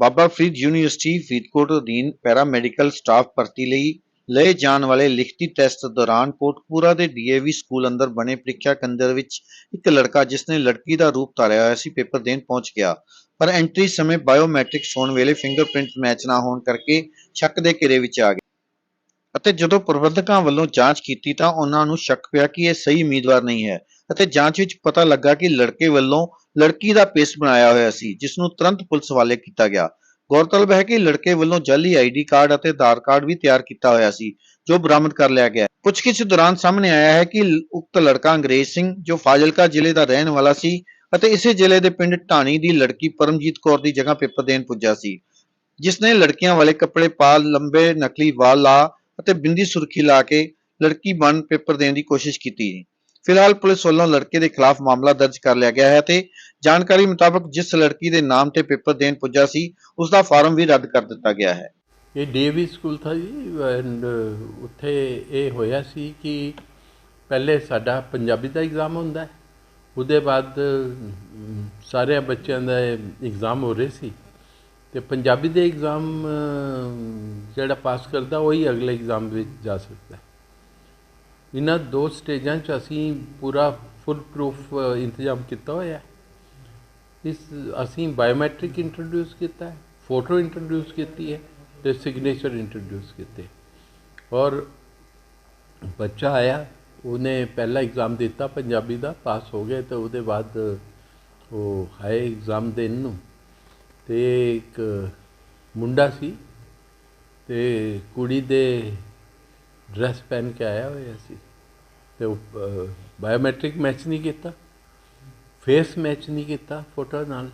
ਬਾਬਾ Farid university Faridkot ਅਧੀਨ para medical staff ਭਰਤੀ ਲਈ ਲਏ ਜਾਣ ਵਾਲੇ ਲਿਖਤੀ ਟੈਸਟ ਦੌਰਾਨ ਕੋਟਕਪੂਰਾ ਦੇ ਡੀਏਵੀ ਸਕੂਲ ਅੰਦਰ ਬਣੇ ਪ੍ਰੀਖਿਆ ਕੇਂਦਰ ਵਿੱਚ ਇੱਕ ਲੜਕਾ ਜਿਸ ਨੇ ਲੜਕੀ ਦਾ ਰੂਪ ਧਾਰਿਆ ਹੋਇਆ ਸੀ, ਪੇਪਰ ਦੇਣ ਪਹੁੰਚ ਗਿਆ। ਪਰ ਐਂਟਰੀ ਸਮੇਂ ਬਾਇਓਮੈਟ੍ਰਿਕਸ ਹੋਣ ਵੇਲੇ ਫਿੰਗਰਪ੍ਰਿੰਟ ਮੈਚ ਨਾ ਹੋਣ ਕਰਕੇ ਸ਼ੱਕ ਦੇ ਘੇਰੇ ਵਿੱਚ ਆ ਗਿਆ ਅਤੇ ਜਦੋਂ ਪ੍ਰਬੰਧਕਾਂ ਵੱਲੋਂ ਜਾਂਚ ਕੀਤੀ ਤਾਂ ਉਹਨਾਂ ਨੂੰ ਸ਼ੱਕ ਪਿਆ ਕਿ ਇਹ ਸਹੀ ਉਮੀਦਵਾਰ ਨਹੀਂ ਹੈ ਅਤੇ ਜਾਂਚ ਵਿੱਚ ਪਤਾ ਲੱਗਾ ਕਿ ਲੜਕੇ ਵੱਲੋਂ ਲੜਕੀ ਦਾ ਪੇਸ ਬਣਾਇਆ ਹੋਇਆ ਸੀ ਜਿਸ ਨੂੰ ਤੁਰੰਤ ਪੁਲਿਸ ਵਾਲੇ ਕੀਤਾ ਗਿਆ। ਗੌਰਤਲਬ ਹੈ ਕਿ ਲੜਕੇ ਵੱਲੋਂ ਜਾਲੀ ਆਈਡੀ ਕਾਰਡ ਅਤੇ ਆਧਾਰ ਕਾਰਡ ਵੀ ਤਿਆਰ ਕੀਤਾ ਹੋਇਆ ਸੀ, ਜੋ ਬਰਾਮਦ ਕਰ ਲਿਆ ਗਿਆ। ਪੁੱਛਗਿੱਛ ਦੌਰਾਨ ਸਾਹਮਣੇ ਆਇਆ ਹੈ ਕਿ ਉਕਤ ਲੜਕਾ ਅੰਗਰੇਜ਼ ਸਿੰਘ, ਜੋ ਫਾਜ਼ਿਲਕਾ ਜ਼ਿਲ੍ਹੇ ਦਾ ਰਹਿਣ ਵਾਲਾ ਸੀ ਅਤੇ ਇਸੇ ਜ਼ਿਲ੍ਹੇ ਦੇ ਪਿੰਡ ਢਾਣੀ ਦੀ ਲੜਕੀ ਪਰਮਜੀਤ ਕੌਰ ਦੀ ਜਗ੍ਹਾ ਪੇਪਰ ਦੇਣ ਪੁੱਜਾ ਸੀ ਜਿਸ ਨੇ ਲੜਕੀਆਂ ਵਾਲੇ ਕੱਪੜੇ ਪਾ, ਲੰਬੇ, ਨਕਲੀ ਵਾਲ ਲਾ ਅਤੇ ਬਿੰਦੀ ਸੁਰਖੀ ਲਾ ਕੇ ਲੜਕੀ ਬਣ ਪੇਪਰ ਦੇਣ ਦੀ ਕੋਸ਼ਿਸ਼ ਕੀਤੀ। ਫਿਲਹਾਲ ਪੁਲਿਸ ਵੱਲੋਂ ਲੜਕੇ ਦੇ ਖਿਲਾਫ ਮਾਮਲਾ ਦਰਜ ਕਰ ਲਿਆ ਗਿਆ ਹੈ ਤੇ ਜਾਣਕਾਰੀ ਮੁਤਾਬਕ ਜਿਸ ਲੜਕੀ ਦੇ ਨਾਮ ਤੇ ਪੇਪਰ ਦੇਣ ਪੁੱਜਾ ਸੀ ਉਸ ਦਾ ਫਾਰਮ ਵੀ ਰੱਦ ਕਰ ਦਿੱਤਾ ਗਿਆ ਹੈ। ਇਹ ਡੀਏਵੀ ਸਕੂਲ ਥਾ ਜੀ ਐਂਡ ਉੱਥੇ ਇਹ ਹੋਇਆ ਸੀ ਕਿ ਪਹਿਲੇ ਸਾਡਾ ਪੰਜਾਬੀ ਦਾ ਐਗਜ਼ਾਮ ਹੁੰਦਾ ਹੈ ਉਹਦੇ ਬਾਅਦ ਅਮ, ਸਾਰਿਆਂ ਬੱਚਿਆਂ ਦਾ ਐਗਜ਼ਾਮ ਹੋ ਰਹੇ ਸੀ। ਤੇ ਪੰਜਾਬੀ ਦੇ ਐਗਜ਼ਾਮ ਜਿਹੜਾ ਪਾਸ ਕਰਦਾ, ਉਹੀ ਅਗਲੇ ਐਗਜ਼ਾਮ ਵਿੱਚ ਜਾ ਸਕਦਾ ਹੈ। ਇਹਨਾਂ ਦੋ ਸਟੇਜਾਂ 'ਚ ਅਸੀਂ ਪੂਰਾ ਫੁੱਲ ਪ੍ਰੂਫ ਇੰਤਜ਼ਾਮ ਕੀਤਾ ਹੋਇਆ ਹੈ। ਇਸ, ਅਸੀਂ ਬਾਇਓਮੈਟ੍ਰਿਕ ਇੰਟਰੋਡਿਊਸ ਕੀਤਾ ਹੈ ਫੋਟੋ ਇੰਟਰੋਡਿਊਸ ਕੀਤੀ ਹੈ ਤੇ ਸਿਗਨੇਚਰ ਇੰਟਰੋਡਿਊਸ ਕੀਤੇ ਔਰ ਬੱਚਾ ਆਇਆ, ਉਹਨੇ ਪਹਿਲਾ ਐਗਜ਼ਾਮ ਦਿੱਤਾ ਪੰਜਾਬੀ ਦਾ ਪਾਸ ਹੋ ਗਿਆ ਤੇ ਉਹਦੇ ਬਾਅਦ ਉਹ ਹਾਏ ਐਗਜ਼ਾਮ ਦੇਣ ਨੂੰ ਤੇ ਇੱਕ ਮੁੰਡਾ ਸੀ ਤੇ ਕੁੜੀ ਦੇ ਡਰੈਸ ਪਹਿਨ ਕੇ ਆਇਆ ਹੋਇਆ ਸੀ ਤੇ ਬਾਇਓਮੈਟ੍ਰਿਕ ਮੈਚ ਨਹੀਂ ਕੀਤਾ ਫੇਸ ਮੈਚ ਨਹੀਂ ਕੀਤਾ ਫੋਟੋ ਨਾਲ।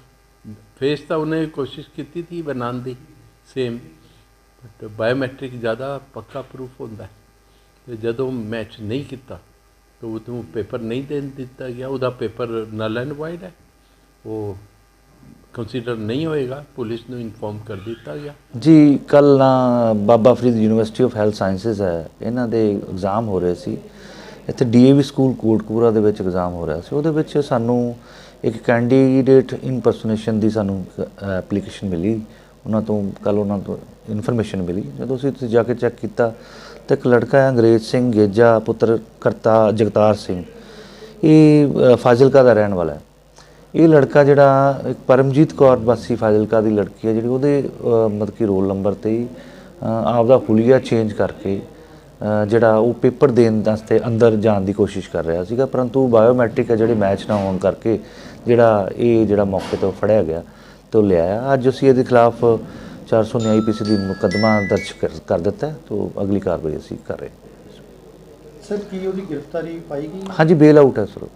ਫੇਸ ਤਾਂ ਉਹਨੇ ਕੋਸ਼ਿਸ਼ ਕੀਤੀ ਸੀ ਬਣਾਉਣ ਦੀ ਸੇਮ ਬਟ ਬਾਇਓਮੈਟ੍ਰਿਕ ਜ਼ਿਆਦਾ ਪੱਕਾ ਪ੍ਰੂਫ ਹੁੰਦਾ ਹੈ। ਤੇ ਜਦੋਂ ਮੈਚ ਨਹੀਂ ਕੀਤਾ, ਤਾਂ ਉਹ ਉਹਨੂੰ ਪੇਪਰ ਨਹੀਂ ਦੇਣ ਦਿੱਤਾ ਗਿਆ, ਉਹਦਾ ਪੇਪਰ ਨਲ ਐਂਡ ਵਾਈਡ ਹੈ। ਉਹ ਕੰਸੀਡਰ ਨਹੀਂ ਹੋਏਗਾ ਪੁਲਿਸ ਨੂੰ ਇਨਫੋਰਮ ਕਰ ਦਿੱਤਾ ਗਿਆ ਜੀ ਕੱਲ ਨਾ Baba Farid university of health sciences ਹੈ ਇਹਨਾਂ ਦੇ ਐਗਜ਼ਾਮ ਹੋ ਰਹੇ ਸੀ ਇੱਥੇ ਡੀਏਵੀ ਸਕੂਲ ਕੋਟਕਪੂਰਾ ਦੇ ਵਿੱਚ ਐਗਜ਼ਾਮ ਹੋ ਰਿਹਾ ਸੀ ਉਹਦੇ ਵਿੱਚ ਸਾਨੂੰ ਇੱਕ ਕੈਂਡੀਡੇਟ ਇਨਪਰਸੋਨੇਸ਼ਨ ਦੀ ਸਾਨੂੰ ਐਪਲੀਕੇਸ਼ਨ ਮਿਲੀ ਉਹਨਾਂ ਤੋਂ ਕੱਲ ਉਹਨਾਂ ਤੋਂ ਇਨਫੋਰਮੇਸ਼ਨ ਮਿਲੀ ਜਦੋਂ ਅਸੀਂ ਉੱਥੇ ਜਾ ਕੇ ਚੈੱਕ ਕੀਤਾ ਤਾਂ ਇੱਕ ਲੜਕਾ ਹੈ ਅੰਗਰੇਜ਼ ਸਿੰਘ ਗੇਜਾ ਪੁੱਤਰ ਕਰਤਾ ਜਗਤਾਰ ਸਿੰਘ ਇਹ ਫਾਜ਼ਿਲਕਾ ਦਾ ਰਹਿਣ ਵਾਲਾ ਹੈ ਇਹ ਲੜਕਾ ਜਿਹੜਾ ਇੱਕ ਪਰਮਜੀਤ ਕੌਰ ਵਾਸੀ ਫਾਜ਼ਿਲਕਾ ਦੀ ਲੜਕੀ ਹੈ ਜਿਹੜੀ ਉਹਦੇ ਮਤਲਬ ਕਿ ਰੋਲ ਨੰਬਰ ਤੇ ਹੀ ਅਹ, ਆਪਦਾ ਹੁਲੀਆ ਚੇਂਜ ਕਰਕੇ ਜਿਹੜਾ ਉਹ ਪੇਪਰ ਦੇਣ ਵਾਸਤੇ ਅੰਦਰ ਜਾਣ ਦੀ ਕੋਸ਼ਿਸ਼ ਕਰ ਰਿਹਾ ਸੀਗਾ ਪਰੰਤੂ ਬਾਇਓਮੈਟ੍ਰਿਕ ਹੈ ਜਿਹੜੇ ਮੈਚ ਨਾ ਹੋਣ ਕਰਕੇ ਜਿਹੜਾ ਇਹ ਜਿਹੜਾ ਮੌਕੇ ਤੋਂ ਫੜਿਆ ਗਿਆ ਤੇ ਲਿਆਇਆ। ਅੱਜ ਅਸੀਂ ਇਹਦੇ ਖਿਲਾਫ 400 ਆਈਪੀਸੀ ਦੀ ਮੁਕੱਦਮਾ ਦਰਜ ਕਰ- ਦਿੱਤਾ ਤੋਂ ਅਗਲੀ ਕਾਰਵਾਈ ਅਸੀਂ ਕਰ ਰਹੇ ਸਰ ਕੀ ਉਹਦੀ ਗ੍ਰਿਫਤਾਰੀ ਪਾਈ ਗਈ? ਹਾਂਜੀ ਬੇਲ ਆਊਟ ਹੈ ਸਰ